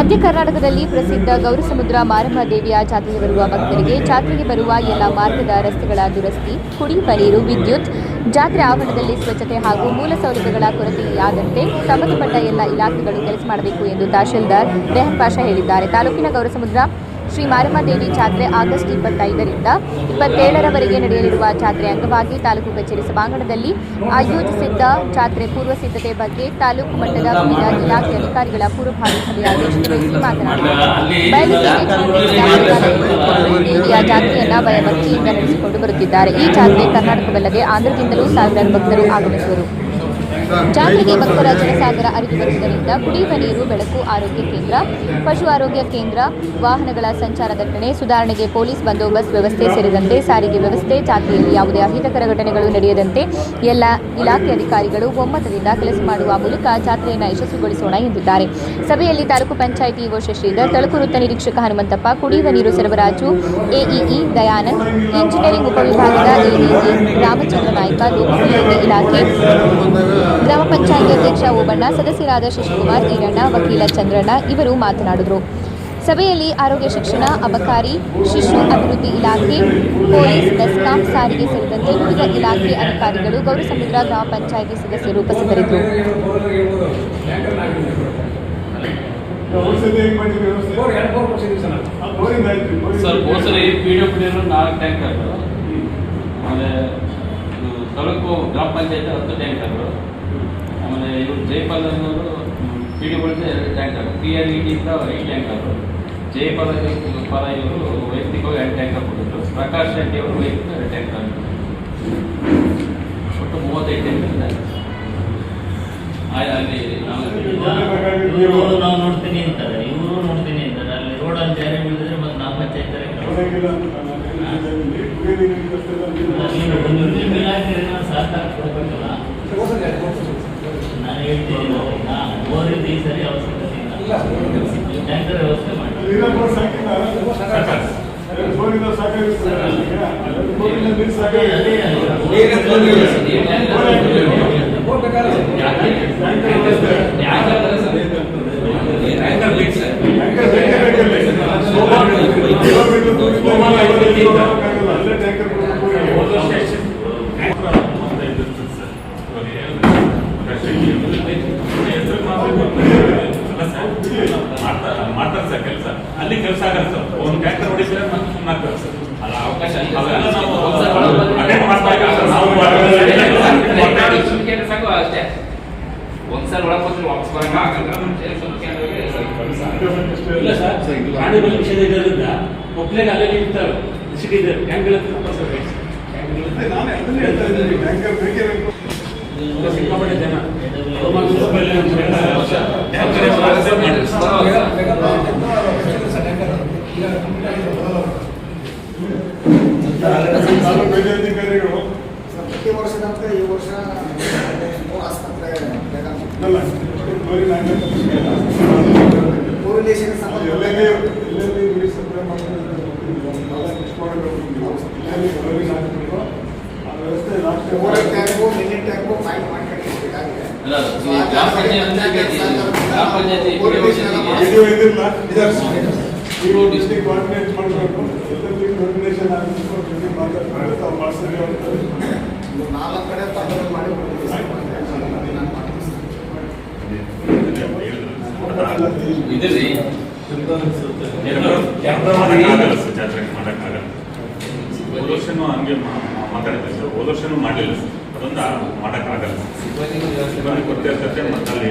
ಕರ್ನಾಟಕದಲ್ಲಿ ಪ್ರಸಿದ್ಧ ಗೌರಸಮುದ್ರ ಮಾರಮ್ಮ ದೇವಿಯ ಜಾತ್ರೆಗೆ ಬರುವ ಭಕ್ತರಿಗೆ ಜಾತ್ರೆಗೆ ಬರುವ ಎಲ್ಲ ಮಾರ್ಗದ ರಸ್ತೆಗಳ ದುರಸ್ತಿ ಕುಡಿಯುವ ನೀರು ವಿದ್ಯುತ್, ಜಾತ್ರೆ ಆವರಣದಲ್ಲಿ ಸ್ವಚ್ಛತೆ ಹಾಗೂ ಮೂಲ ಸೌಲಭ್ಯಗಳ ಕೊರತೆಯಾದಂತೆ ಸಂಬಂಧಪಟ್ಟ ಎಲ್ಲ ಇಲಾಖೆಗಳು ಕೆಲಸ ಮಾಡಬೇಕು ಎಂದು ತಹಶೀಲ್ದಾರ್ ರೆಹನ್ ಪಾಷಾ ಹೇಳಿದ್ದಾರೆ. ತಾಲೂಕಿನ ಗೌರಸಮುದ್ರ ಶ್ರೀ ಮಾರಮ್ಮದೇವಿ ಜಾತ್ರೆ ಆಗಸ್ಟ್ ಇಪ್ಪತ್ತೈದರಿಂದ ಇಪ್ಪತ್ತೇಳರವರೆಗೆ ನಡೆಯಲಿರುವ ಜಾತ್ರೆ ಅಂಗವಾಗಿ ತಾಲೂಕು ಕಚೇರಿ ಸಭಾಂಗಣದಲ್ಲಿ ಆಯೋಜಿಸಿದ್ದ ಜಾತ್ರೆ ಪೂರ್ವ ಸಿದ್ಧತೆ ಬಗ್ಗೆ ತಾಲೂಕು ಮಟ್ಟದ ವಿವಿಧ ಇಲಾಖೆ ಅಧಿಕಾರಿಗಳ ಪೂರ್ವಭಾವಿ ಸಭೆಯ ಮಾತನಾಡಿದರು. ಜಾತ್ರೆಯನ್ನ ಭಯಭಕ್ತಿಯಿಂದ ನಡೆಸಿಕೊಂಡು ಬರುತ್ತಿದ್ದಾರೆ. ಈ ಜಾತ್ರೆ ಕರ್ನಾಟಕವಲ್ಲದೆ ಆಂಧ್ರದಿಂದಲೂ ಸಾವಿರಾರು ಭಕ್ತರು ಆಗಮಿಸುವರು. ಜಾತ್ರೆಗೆ ಭಕ್ತರ ಜನಸಾಗರ ಅರಿವು ಬರುವುದರಿಂದ ಕುಡಿಯುವ ನೀರು, ಬೆಳಕು ಆರೋಗ್ಯ ಕೇಂದ್ರ, ಪಶು ಆರೋಗ್ಯ ಕೇಂದ್ರ, ವಾಹನಗಳ ಸಂಚಾರ ದಟ್ಟಣೆ, ಸುಧಾರಣೆಗೆ ಪೊಲೀಸ್ ಬಂದೋಬಸ್ತ್ ವ್ಯವಸ್ಥೆ ಸೇರಿದಂತೆ ಸಾರಿಗೆ ವ್ಯವಸ್ಥೆ, ಜಾತ್ರೆಯಲ್ಲಿ ಯಾವುದೇ ಅಹಿತಕರ ಘಟನೆಗಳು ನಡೆಯದಂತೆ ಎಲ್ಲ ಇಲಾಖೆ ಅಧಿಕಾರಿಗಳು ಒಮ್ಮತದಿಂದ ಕೆಲಸ ಮಾಡುವ ಮೂಲಕ ಜಾತ್ರೆಯನ್ನು ಯಶಸ್ವಿಗೊಳಿಸೋಣ ಎಂದಿದ್ದಾರೆ. ಸಭೆಯಲ್ಲಿ ತಾಲೂಕು ಪಂಚಾಯಿತಿ ಇಒ ಶಶಿಧರ್ ತಳಕು ವೃತ್ತ ನಿರೀಕ್ಷಕ ಹನುಮಂತಪ್ಪ, ಕುಡಿಯುವ ನೀರು ಸರಬರಾಜು ಎಇಇ ದಯಾನಂದ್ ಇಂಜಿನಿಯರಿಂಗ್ ಉಪವಿಭಾಗದ ಎಇಇ ರಾಮಚಂದ್ರ ನಾಯ್ಕ ಲೋಕೋಪಯೋಗಿ ಇಲಾಖೆ ಗ್ರಾಮ ಪಂಚಾಯಿತಿ ಅಧ್ಯಕ್ಷ ಓಬಣ್ಣ, ಸದಸ್ಯರಾದ ಶಶಿಕುಮಾರ್ ಈರಣ್ಣ ವಕೀಲ ಚಂದ್ರಣ್ಣ ಇವರು ಮಾತನಾಡಿದರು. ಸಭೆಯಲ್ಲಿ ಆರೋಗ್ಯ ಶಿಕ್ಷಣ, ಅಬಕಾರಿ, ಶಿಶು ಅಭಿವೃದ್ಧಿ ಇಲಾಖೆ, ಪೊಲೀಸ್ ಬೆಸ್ಕಾಂ ಸಾರಿಗೆ ಸೇರಿದಂತೆ ವಿವಿಧ ಇಲಾಖೆ ಅಧಿಕಾರಿಗಳು ಗೌರಸಮುದ್ರ ಗ್ರಾಮ ಪಂಚಾಯಿತಿ ಸದಸ್ಯರು ಉಪಸ್ಥಿತರಿದ್ದರು. ಗ್ರಾಮ ಪಂಚಾಯತ್ ಹತ್ತು ಟ್ಯಾಂಕರ್ ಆಮೇಲೆ ಇವರು ಜೈಪಾಲ್ ಅನ್ನೋರು ಪಿ ಡಿ ಬಳಿದ ಎರಡು ಟ್ಯಾಂಕರ್ ಪಿ ಆರ್ ಇ ಟಿಯಿಂದ ಐದು ಟ್ಯಾಂಕರ್ ಜೈಪಾಲ್ ಪರ ಇವರು ವೈಯಕ್ತಿಕವಾಗಿ ಎರಡು ಟ್ಯಾಂಕರ್ ಕೊಟ್ಟಿದ್ರು ಪ್ರಕಾಶ್ ಶೆಟ್ಟಿ ಅವರು ವೈಯಕ್ತಿಕ ಎರಡು ಟ್ಯಾಂಕರ್ ಒಟ್ಟು ಮೂವತ್ತೈದು ಟ್ಯಾಂಕರ್ ಅಲ್ಲಿ ನಾವು ಇವರು ನಾವು ನೋಡ್ತೀನಿ ಅಂತಾರೆ. ಇವರು ನೋಡ್ತೀನಿ ಅಂತಾರೆ. ಅಲ್ಲಿ ರೋಡಲ್ಲಿ ಅಲ್ಲಿ ಜಾರಿ ಬೀಳಿದ್ರೆ ಮತ್ತೆ ನಾವು ಪಂಚಾಯತ್ ಬೋರಿಂಗಿಲ್ಲ ಅಂತ ನಾನು ಹೇಳಿದ್ದೀನಿ. ಕುಡಿಯೋ ನೀರಿನ ವ್ಯವಸ್ಥೆ ಎಲ್ಲ ನೀವು ನೀರು- ನಿಮ್ಮ ಇಲಾಖೆ ಸಹಕಾರ ಕೊಡಬೇಕಲ್ಲ ಬೋಸಲ್ಲಿ ಎರಡು ಬೋರ್ ಕೊಡ್ಸಿದ್ದೀವಿ ಸರ್. ನಾನು ಹೇಳ್ತೀನಿ ಬೋರಿಂದ ಈ ಸರಿ ಅವಶ್ಯಕತೆ ಇಲ್ಲ. ಟ್ಯಾಂಕರ್ ವ್ಯವಸ್ಥೆ ಮಾಡಿ. ಸಾಕಾಗಿರ್ತದೆ ಅಲ್ಲಿಗೆ. ಎರಡು ಬೋರಿಂದ ನೀರು ಸಾಕಾಗಿದೆ. ನೀರಿನ ಬೋರ್ ಬೋರ್ ಬೇಕಾದ್ರೆ ಸರ್. ಟ್ಯಾಂಕರ್ ಅಲ್ಲ ಸರ್. ಟ್ಯಾಂಕರ್ ಬೇಕು ಸರ್ ಟ್ಯಾಂಕರ್ ಬೇಕೇ ಬೇಕಲ್ಲ. ಕಿಲೋಮೀಟರ್ ದೂರದಿಂದ ಐವತ್ತು ಹೋಗಕ್ಕಾಗಲ್ಲ. ಅಲ್ಲೇ ಟ್ಯಾಂಕರ್ ಕೊಡ್ಬೇಕು. ಮಾಡ್ತಾರೆ ಸರ್ ಕೆಲಸ ಅಲ್ಲಿ ಕೆಲಸ ಆಗಲ್ಲ ಸರ್ ಒಂದು ಟ್ಯಾಂಕರ್ ಹೊಡಿಸಿದ್ರೆ ಮತ್ತೆ ಸುಮ್ಮನೆ ಆಗ್ತಾರೆ ಸರ್ ಅಲ್ಲ ಅವಕಾಶ ಇಲ್ಲ. ಅವೆಲ್ಲ ನಾವು ಒಂದ್ಸಲ ಒಳಗೆ ಬಂದ್ರೆ- attend ಮಾಡ್ತಾ ಇಲ್ಲ ಸರ್. ನಾವು ದಯಮಾಡಿ ಸುಮ್ಕೆ ಇದ್ರೆ ಸಾಕು ಅಷ್ಟೇ ಒಂದ್ಸಲ ಒಳಗೆ ಹೋದ್ರೆ ವಾಪಸ್ ಬರಂಗ ಆಗಲ್ಲ. ಇಲ್ಲ ಸರ್ ವಿಷಯದ ಇರೋದ್ರಿಂದ ಒಬ್ಳಿಗೆ ಅಲ್ಲೇ ಇರ್ತಾರೆ ಸಿಟಿ ಇದೆ ಟ್ಯಾಂಕ್ಗಳ ಅದೇ ನಾನೇ ಅದನ್ನೇ ಹೇಳ್ತಾ ಇದ್ದೀನಿ. ಟ್ಯಾಂಕರ್ ಬೇಕೇ ಬೇಕು. ಸಿಕ್ಕಾಪಟ್ಟೆ ಜನ ತಾಲೂಕು ವೈದ್ಯಾಧಿಕಾರಿಗಳು ಪ್ರತಿ ವರ್ಷದಂತೆ ಈ ವರ್ಷ ಆಸ್ಪತ್ರೆ ನೀವು ಡಿಸ್ಟ್ರಿಕ್ಟ್ ಕೋಆರ್ಡಿನೇಟ್ ಮಾಡಬೇಕು. ಎಲ್ಲೆಲ್ಲಿ ಕೋಆರ್ಡಿನೇಷನ್ ಆಗಬೇಕು ಅಂತ ಮಾತಾಡ್ತಾರೆ. ನಾಲ್ಕು ಕಡೆ ತಂತ್ರ ಮಾಡಿ ಕೊಡ್ತೀವಿ ಸರ್. ನಾನು ಮಾಡ್ತೀನಿ ಸರ್. ಇದ್ರಿ ಮಾಡಕ್ಕಾಗಲ್ಲ ಸರ್ ಜಾತ್ರೆಗೆ ಮಾಡಕ್ಕಾಗಲ್ಲ ಹೋದ ವರ್ಷನೂ ಹಂಗೆ ಮಾ- ಮಾ- ಮಾತಾಡಿದ್ದೆ ಸರ್ ಹೋದ ವರ್ಷನೂ ಮಾಡಲಿಲ್ಲ ಸರ್ ಅದೊಂದು ಮಾಡಕ್ಕಾಗಲ್ಲ. ಸಿಬ್ಬಂದಿ ಗೊತ್ತಿರ್ತದೆ ಮತ್ತೆ ಅಲ್ಲಿ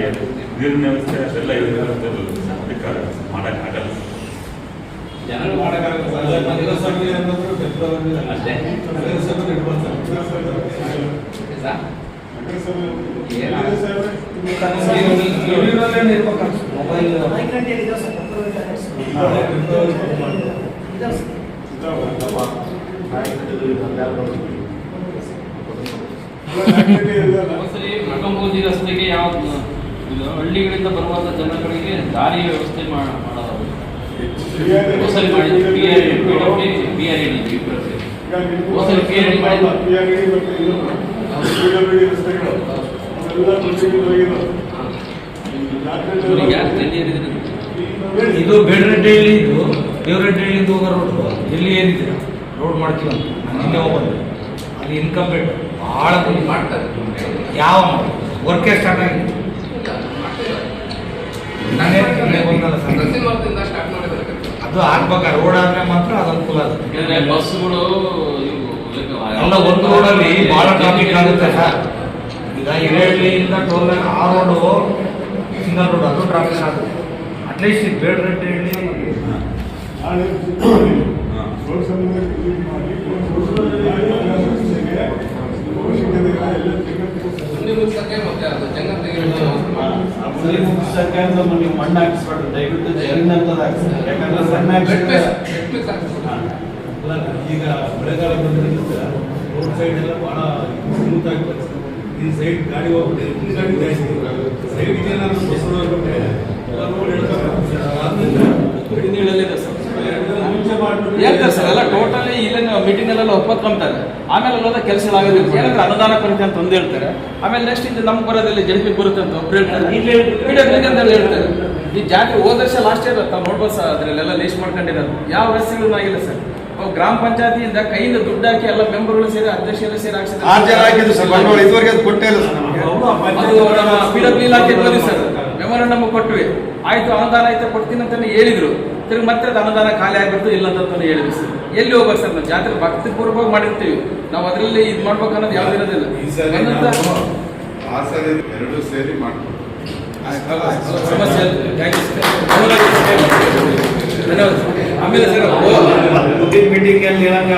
ನೀರಿನ ವ್ಯವಸ್ಥೆ ಅದೆಲ್ಲ ಇರುತ್ತೆ ಅದಕ್ಕೆ ಮಾಡಕ್ಕಾಗಲ್ಲ. ಸರ್. ಅಷ್ಟೇ. ಸರ್. ಸರ್. ಸರ್. ಮಠಂಬೂದಿ ರಸ್ತೆಗೆ ಯಾವ ಹಳ್ಳಿಗಳಿಂದ ಬರುವಂತ ಜನಗಳಿಗೆ ದಾರಿ ವ್ಯವಸ್ಥೆ ಮಾಡೋದು ಒಂದ್ಸಲಿ ಮಾಡಿದ್ವಿ ಪಿ ಆರ್ ಇರಿದ್ರು? ಇದು ಬೇಡ್ರೆಡ್ಡಿಯಲ್ಲಿ ಇದು ದೇವರೆಡ್ಡಿಯಿಂದ ಹೋಗೋ ರೋಡ್ ಇಲ್ಲಿ ಏನಿದೆ? ರೋಡ್ ಮಾಡ್ತೀವಿ ಅಂತ. ನಾನು ಇಲ್ಲೇ ಹೋಗೋದು. ಅಲ್ಲಿ ಇನ್ಕಂಪ್ಲೀಟ್ ಭಾಳ ಮಾಡ್ತಾರೆ ಯಾವ ವರ್ಕೇ ಸ್ಟಾರ್ಟ್ ಆಗಿದೆ. ನಾನೇ ಸರ್. ಅದು ಆಗ್ಬೇಕಾ? ರೋಡ್ ಆದ್ರೆ ಮಾತ್ರ ಅದು ಅನುಕೂಲ ಆಗುತ್ತೆ. ಬಸ್ಗಳು ಎಲ್ಲ ಒಂದು ರೋಡಲ್ಲಿ ಭಾಳ ಟ್ರಾಫಿಕ್ ಆಗುತ್ತೆ ಸರ್. ಈಗ ಹಿರೇಹಳ್ಳಿಯಿಂದ ಟೋಲ್ ಆ ರೋಡು ಸಿಂಗಲ್ ರೋಡ್ ಅದು ಟ್ರಾಫಿಕ್ ಆಗುತ್ತೆ. ಅಟ್ಲೀಸ್ಟ್ ಬೇಡ ನೀವು ಮಣ್ಣು ಹಾಕಿಸ್ಬಾರ್ದು ದಯವಿಟ್ಟು ಜರಿನಂತದ್ದು ಹಾಕ್ಸಿ. ಯಾಕಂದ್ರೆ ಸಣ್ಣ ಅಲ್ಲ, ಈಗ ಮಳೆಗಾಲ ಬಂದ್ರಿಂದ ರೋಡ್ ಸೈಡ್ ಎಲ್ಲ ಬಹಳ ಸ್ಮೂತ್ ಆಗ್ತದೆ ಈ ಸೈಡ್ ಗಾಡಿ ಹೋಗ್ಬಿಟ್ಟೆ ಈ ಗಾಡಿ ಜಾಸ್ತಿ ಸೈಡ್ಗೆ ಏನಾದ್ರು ಬಸ್ ಹೋಗ್ಬಿಟ್ರೆ ರೋಡ್ ಹೇಳ್ತಾರೆ. ಸರ್. ಎಲ್ಲ ಟೋಟಲಿ ಇಲ್ಲೇ ಮೀಟಿಂಗ್ ಅಲ್ಲೆಲ್ಲ ಒಪ್ಪತ್ಕೊಂತಾರೆ ಆಮೇಲೆ ಅಲ್ಲದ ಕೆಲಸಗಳಾಗೋದಿಲ್ಲ ಏನಂದ್ರೆ ಅನುದಾನ ಕೊರತೆ ಅಂತ ಒಂದು ಹೇಳ್ತಾರೆ. ಆಮೇಲೆ ನೆಕ್ಸ್ಟ್ ಇದು ನಮ್ಗೆ ಬರೋದಿಲ್ಲ ಜಡಿಪಿ ಬರುತ್ತೆ ಅಂತ ಒಬ್ರು ಹೇಳ್ತಾರೆ. ಅಂತ ಹೇಳಿ ಹೇಳ್ತಾರೆ. ಈ ಜಾತ್ರೆ ಹೋದ ವರ್ಷ ಲಾಸ್ಟ್ ಇಯರ್ ತಾವು ನೋಡ್ಬೋದು ಸರ್ ಅದ್ರಲ್ಲೆಲ್ಲ ಲೀಸ್ಟ್ ಮಾಡ್ಕೊಂಡಿರೋದು. ಯಾವ ವ್ಯವಸ್ಥೆಗಳನ್ನಾಗಿಲ್ಲ ಸರ್. ಗ್ರಾಮ ಪಂಚಾಯತಿಯಿಂದ ಕೈಯಿಂದ ದುಡ್ಡು ಹಾಕಿ ಎಲ್ಲ ಮೆಂಬರ್ಗಳು ಸೇರಿ ಅಧ್ಯಕ್ಷರು ಸೇರಿ ಹಾಕ್ಸಿದ್ದಾರೆ. ಆರು ಜನ ಹಾಕಿದ್ದು ಸರ್ ಬಂಡವಾಳ ಇದುವರೆಗೆ ಅದು ಕೊಟ್ಟೇ ಇಲ್ಲ ಸರ್ ನಮಗೆ. ಅದು ನಮ್ಮ ಪಿ ಡಬ್ಲ್ಯೂ ಇಲಾಖೆ ಸರ್. ಮೆಮೊರಂಡಮ್ ಕೊಟ್ವಿ. ಆಯ್ತು ಅನುದಾನ ಆಯ್ತು ಕೊಡ್ತೀನಿ ಅಂತಾನೆ ಹೇಳಿದ್ರು. ತಿರ್ಗಿ ಮತ್ತೆ ಅದು ಅನುದಾನ ಖಾಲಿ ಆಗಿಬಿಡ್ತು ಇಲ್ಲ ಅಂತ ಹೇಳಿದ್ರು ಸರ್. ಎಲ್ಲಿ ಹೋಗ್ಬೇಕು ಸರ್ ನಾವು? ಜಾತ್ರೆ ಭಕ್ತಿ ಪೂರ್ವಕವಾಗಿ ಮಾಡಿರ್ತೀವಿ. ನಾವು ಅದರಲ್ಲಿ ಇದು ಮಾಡ್ಬೇಕು ಅನ್ನೋದು ಯಾವ್ದು ಇರೋದಿಲ್ಲ. ಎರಡು ಸೇರಿ ಮಾಡ್ಕೊಡ್ತೀವಿ ಸಮಸ್ಯೆ आम्ही ಸರ್ ಮುಗಿದ ಮೀಟಿಂಗ್ ಅಲ್ಲಿ ಹೇಳಂಗ